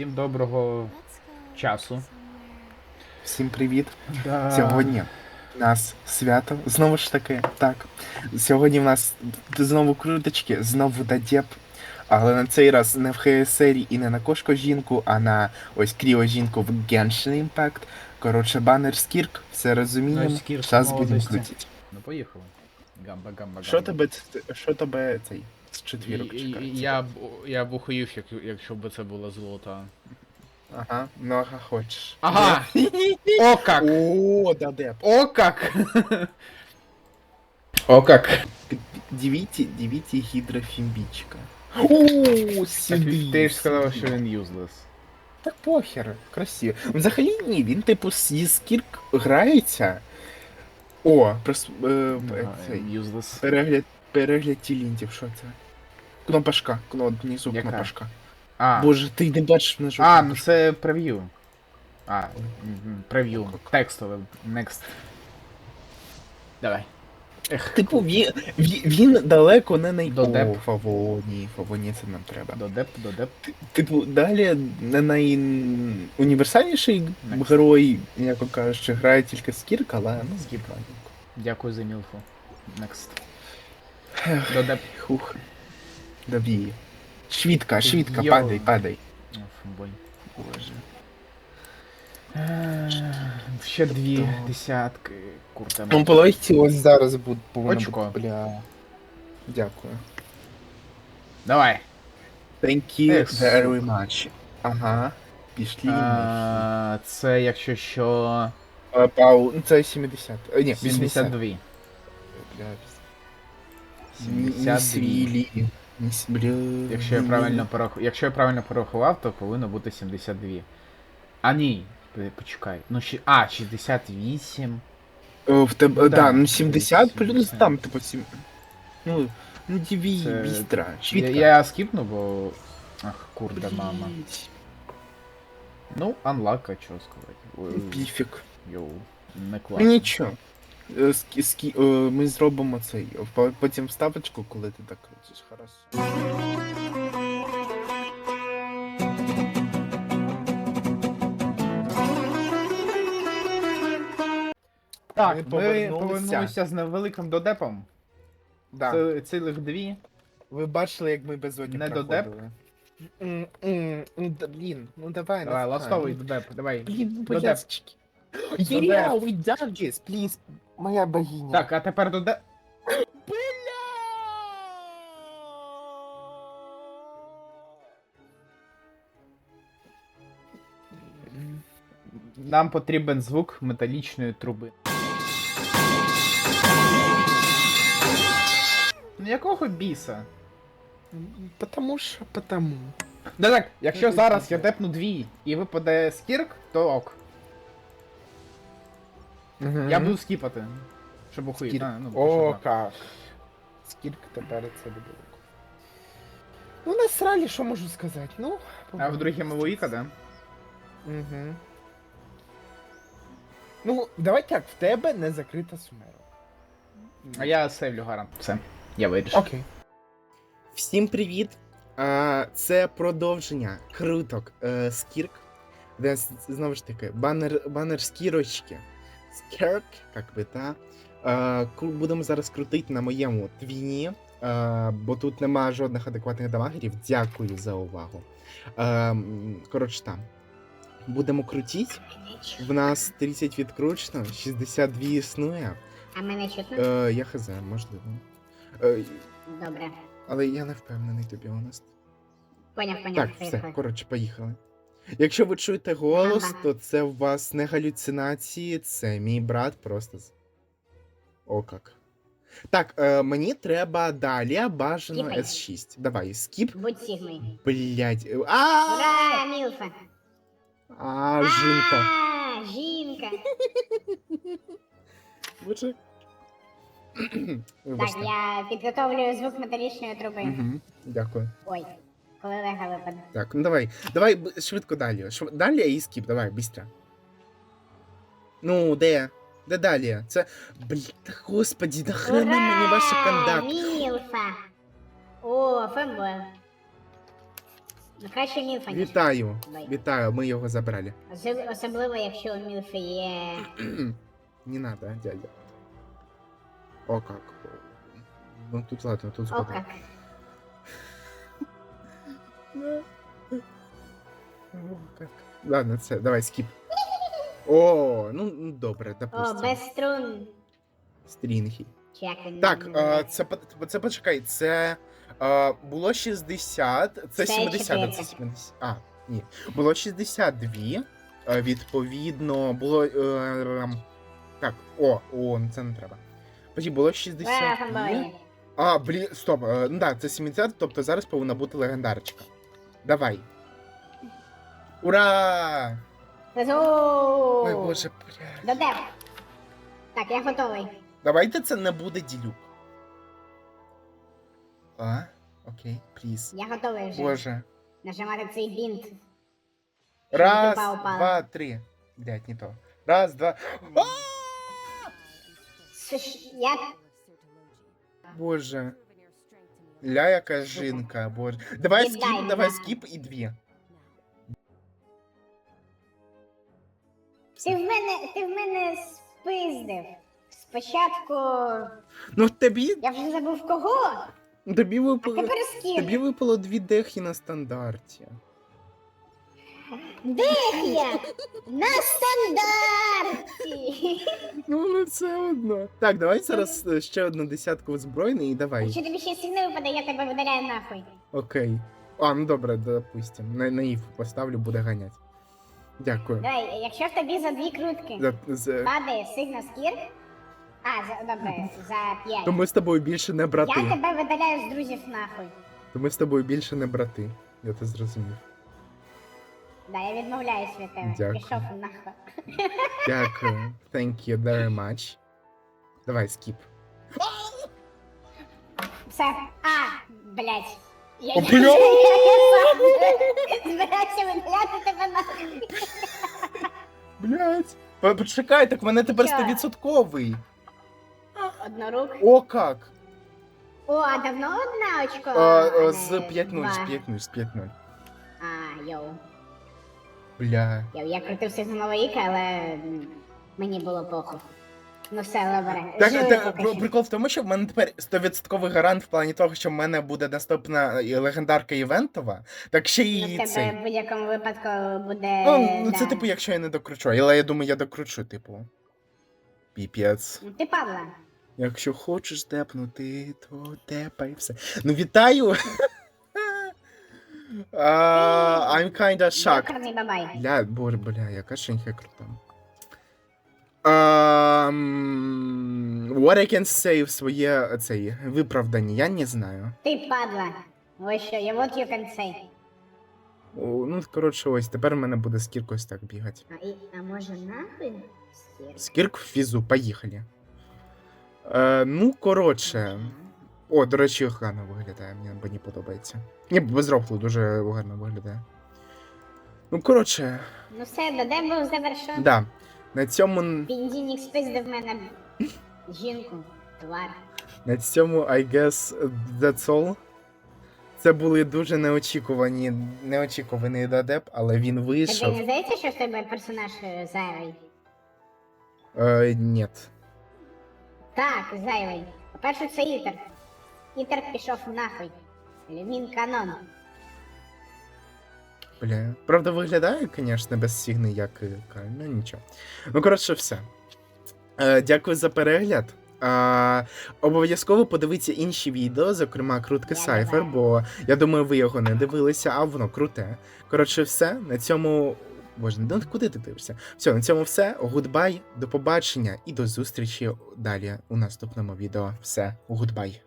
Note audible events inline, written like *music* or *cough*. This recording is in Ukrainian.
Всім доброго часу. Всім привіт! Да. Сьогодні у нас свято. Знову ж таки, так. Сьогодні в нас знову круточки, знову дадєп. Але на цей раз не в ХСРі і не на кошко жінку, а на ось кріо жінку в Genshin Impact. Коротше, банер скірк, все розуміємо. Ну, Скірк Зараз будемо крутити. Ну поїхали. Гамба, гамба, Що тебе, що тебе цей четвірок і- Я б я б ухоїв, як, якщо б це було золото. Ага, ну ага, хочеш. Ага! *laughs* О как! О, дадеп. О как! О как! Дивіться, дивіться гідрофімбічка. О, Так, сюди. ти ж сказав, що він юзлес. Так похер, красиво. Взагалі ні, він типу зі скірк грається. О, прос, е, е, цей, Юзлес. перегляд, перегляд тілінтів, що це? Кнопашка, кно, внизу Яка? кнопашка. А, Боже, ти не бачиш на а, ну це прев'ю. А, мгм, прев'ю. Текстове. Next. Давай. Ех, Типу, він, він, він далеко не най... Додеп. О, Фаво, ні, Фаво, ні, це нам треба. додеп, додеп. Типу, далі не найуніверсальніший Next. герой, як кажучи, грає тільки скірк, але ну, згибаненько. Дякую за мілфу. Next. Додеп. Хух. Добій. Швидко, швидко, Йо. падай, падай. Боже. Е, Ще дві Тобто- десятки. Курта. Ну, по логіці ось зараз буде повинно Очко. бути. Бля. Дякую. Давай. Thank you Ех, very much. Ага. Пішли. А, це якщо що. А, Пау, ну, це 70. А, ні, 80. 72. Бля, Ні- 72. Ні свілі. Ні с- Якщо я правильно порахував. Якщо я правильно порахував, то повинно бути 72. А ні. Почекай. Ну щ- А, 68. О, в тебе, Ну, да, да, ну 70 плюс там, типу, 7. Ну, ну диви, Це- быстро, Я, швидко. я скіпну, бо. Ах, курда мама. Ну, анлака, що сказати. Ой, Піфік. Йоу. Не Ну класно. нічого. Е, скі- скі- е, Ми зробимо цей. Потім вставочку, коли ти так крутиш, хорошо. Так, Ми ми повернулися. повернулися з невеликим додепом. Да. Це цілих дві. Ви бачили, як ми без одні Не проходили. М, м, да, блін, ну давай. Давай, ластовий додеп, давай. Блін, ну, Додеп. боязчики. Yeah, we done this, please. Моя богиня. Так, а тепер додеп. Нам потрібен звук металічної труби. Ну якого біса? Потому що, потому. Да так, якщо зараз я депну дві і випаде скірк, то ок. Я буду скіпати. Щоб ухуїти. Скільки? А, ну, О, щоб- как. Скільки тепер це буде? Ну, насрали, що можу сказати. Ну, А в другій Мавуїка, да? Угу. Ну, давай так, в тебе не закрита сумера. А я сейвлю гарант. Все. Я вирішив. Окей. Всім привіт. Це продовження круток е, Скірк. Де з- знову ж таки банер, банер скірочки. Скірк, як би та. Е, будемо зараз крутити на моєму твіні, е, бо тут нема жодних адекватних дамагерів. Дякую за увагу. Е, коротше там. Будемо крутити. В нас 30 відкручено, 62 існує. А мене чутно? Е, я хз, можливо. Е, Добре. але я не впевнений тобі honest. Поняв, поняв. Так, все, поїхали. коротше, поїхали. Якщо ви чуєте голос, то це у вас не галюцинації, це мій брат просто. О, як. Так, е, мені треба далі бажано Скіпай. S6. Давай, скіп. Будь сігмою. Блять. А, Ура, Мілфа! а, жінка. А, жінка! *laughs* Боже. Так, я підготовлюю звук металічної труби. Мгм, Дякую. Ой, коли лега випаде. Так, ну давай. Давай б- швидко далі. Шв- Далі і скіп, давай, быстро. Ну, де? Де далі? Це. Блін, та господі, нахрена мені ваші контакти? Мілфа! О, фембойл. Ну краще мілфа, ніж. Вітаю. Бай. Вітаю, ми його забрали. Особ- Особливо, якщо у мілфи є. Не надо, дядя. О как. Ну тут ладно, тут О, згодом. как. Как. Ладно, це, давай скіп. О, ну ну, добре, О, без струн. Він Так, е, це, по- це почекай, це е, було 60, це Це 70, це 4. 70. А, ні. Було 62. е, Відповідно, було. Е, так, о, о, ну це не треба. Потім було Бра, 62. фанбої. А, блін, стоп. е, Ну так, це 70, тобто зараз повинна бути легендарочка. Давай. Ура! Ой, боже, бля. Додеп. Так, я готовий. Давайте це не буде ділюк. А, окей, пліз. Я готовий вже. Боже. Нажимати цей бінт. Раз, тупа упала. два, три. Блять, не то. Раз, два. А! Я... Боже. Ля яка жінка, боже. Давай скіп, давай скіп і дві. Ти в мене, ти в мене спиздив. Спочатку... Ну тобі, Я вже забув кого, тобі а випало. тепер. Тобі випало дві дехи на стандарті. Де? На стандарті! Ну, не все одно. Так, давай зараз е, ще одну десятку озброєний і давай. Якщо тобі ще сильно випаде, я тебе видаляю нахуй. Окей. А, ну добре, допустим. На, наїв поставлю, буде ганять. Дякую. Давай, якщо в тобі за дві крутки За, за... падає сигна скір. А, за, добре, за п'ять. То ми з тобою більше не брати. Я тебе видаляю з друзів нахуй. То ми з тобою більше не брати. Я це зрозумів. Да, я відмовляюсь від тебе. Дякую. Пішов нахуй. Дякую. Thank you very much. Давай, скіп. Все. А, блять. Я, О, я, бля! я, сам збирався видаляти тебе нахуй. Блять. Почекай, так в мене тепер Що? 100%. Однорук. О, как. О, а давно одна очко? А, а а, з не 5-0, з 5-0, з 5-0. А, йоу. Бля. Йоу, я крутив сигнал Іка, але мені було похуй. Ну все, добре. Так, Жили та, поки що. прикол в тому, що в мене тепер 100% гарант в плані того, що в мене буде наступна е, легендарка івентова, так ще Ну, і в тебе цей. в будь-якому випадку буде. Ну, ну це да. типу, якщо я не докручу, але я думаю, я докручу, типу. Піпець. Ну, Ти Павла. Якщо хочеш депнути, то тепай все. Ну, вітаю! А, I'm kinda shocked. Бабай. Бля, боже, бля, яка шинька крута. Um, what I can say в своє цей, виправдання, я не знаю. Ти падла. Ось що, я what you can say. О, ну, коротше, ось, тепер в мене буде скірк ось так бігати. А, і, а може нахуй? Стір. Скірк в фізу, поїхали. Е, ну, коротше. О, до речі, гарно виглядає, мені, подобається. Ні, без рофлу дуже гарно виглядає. Ну, коротше, Ну все, додем був завершен. да. На цьому, Піндінік спиздив мене жінку. Твар. на цьому, I guess, that's all. Це були дуже неочікувані, неочікуваний додеп, але він Тобі вийшов. не здається, що в тебе персонаж е, зайвий? Е, ні. Так, зайвий. По-перше, це Ітер. Ітер пішов нахуй. Він канон. Бля. Правда, виглядає, звісно, без сігни, як і ну нічого. Ну, коротше, все. Е, дякую за перегляд. Е, обов'язково подивіться інші відео, зокрема крутки Сайфер, бо я думаю, ви його не дивилися, а воно круте. Коротше, все. На цьому. Боже, ну куди ти дивишся? Все, на цьому все. Гудбай, до побачення і до зустрічі далі у наступному відео. Все, гудбай.